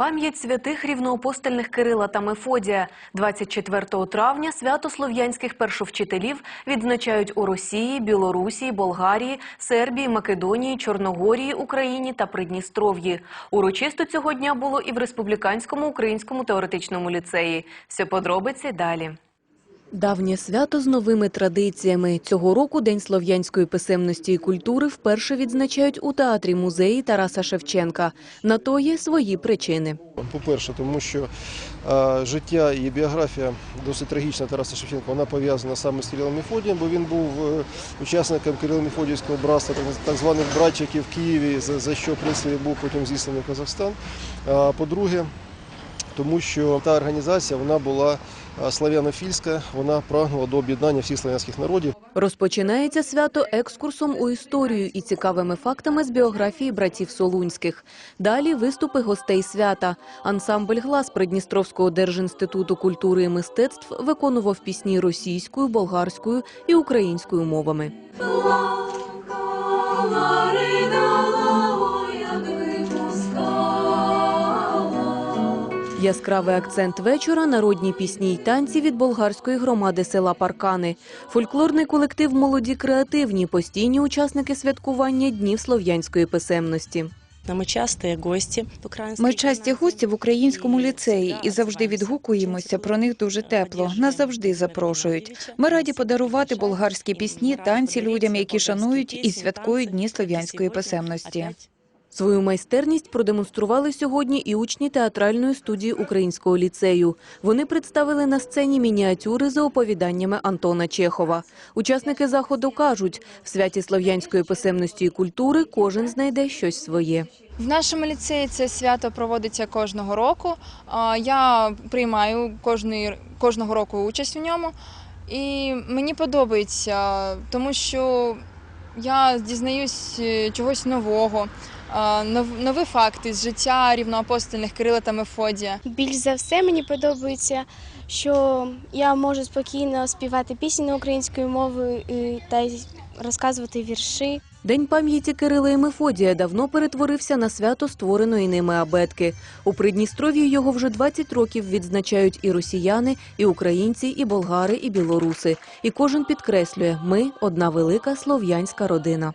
Пам'ять святих рівноапостольних Кирила та Мефодія 24 травня свято слов'янських першовчителів відзначають у Росії, Білорусі, Болгарії, Сербії, Македонії, Чорногорії, Україні та Придністров'ї. Урочисто цього дня було і в Республіканському українському теоретичному ліцеї. Все подробиці далі. Давнє свято з новими традиціями. Цього року День слов'янської писемності і культури вперше відзначають у театрі музеї Тараса Шевченка. На то є свої причини. По-перше, тому що е, життя і біографія досить трагічна Тараса Шевченка, вона пов'язана саме з Кирилом Мефодієм, бо він був е, учасником Кирило-Мефодіївського братства, так, званих братчиків в Києві, за, що в принципі, був потім зісланий Казахстан. А по-друге, тому що та організація вона була е, славянофільська, вона прагнула до об'єднання всіх славянських народів. Розпочинається свято екскурсом у історію і цікавими фактами з біографії братів Солунських. Далі виступи гостей свята. Ансамбль глас Придністровського держінституту культури і мистецтв виконував пісні російською, болгарською і українською мовами. Яскравий акцент вечора народні пісні й танці від болгарської громади села Паркани. Фольклорний колектив молоді креативні, постійні учасники святкування днів слов'янської писемності. Ми часті гості в Ми часті гості в українському ліцеї і завжди відгукуємося про них дуже тепло. Нас завжди запрошують. Ми раді подарувати болгарські пісні, танці людям, які шанують і святкують дні слов'янської писемності. Свою майстерність продемонстрували сьогодні і учні театральної студії українського ліцею. Вони представили на сцені мініатюри за оповіданнями Антона Чехова. Учасники заходу кажуть, в святі слов'янської писемності і культури кожен знайде щось своє. В нашому ліцеї це свято проводиться кожного року. Я приймаю кожного року участь у ньому. І мені подобається, тому що я дізнаюсь е, чогось нового, нові факти з життя рівноапостольних Кирила та Мефодія. Більш за все мені подобається, що я можу спокійно співати пісні на українською мовою і- та й розказувати вірші. День пам'яті Кирила і Мефодія давно перетворився на свято створеної ними абетки. У Придністров'ї його вже 20 років відзначають і росіяни, і українці, і болгари, і білоруси. І кожен підкреслює – ми – одна велика слов'янська родина.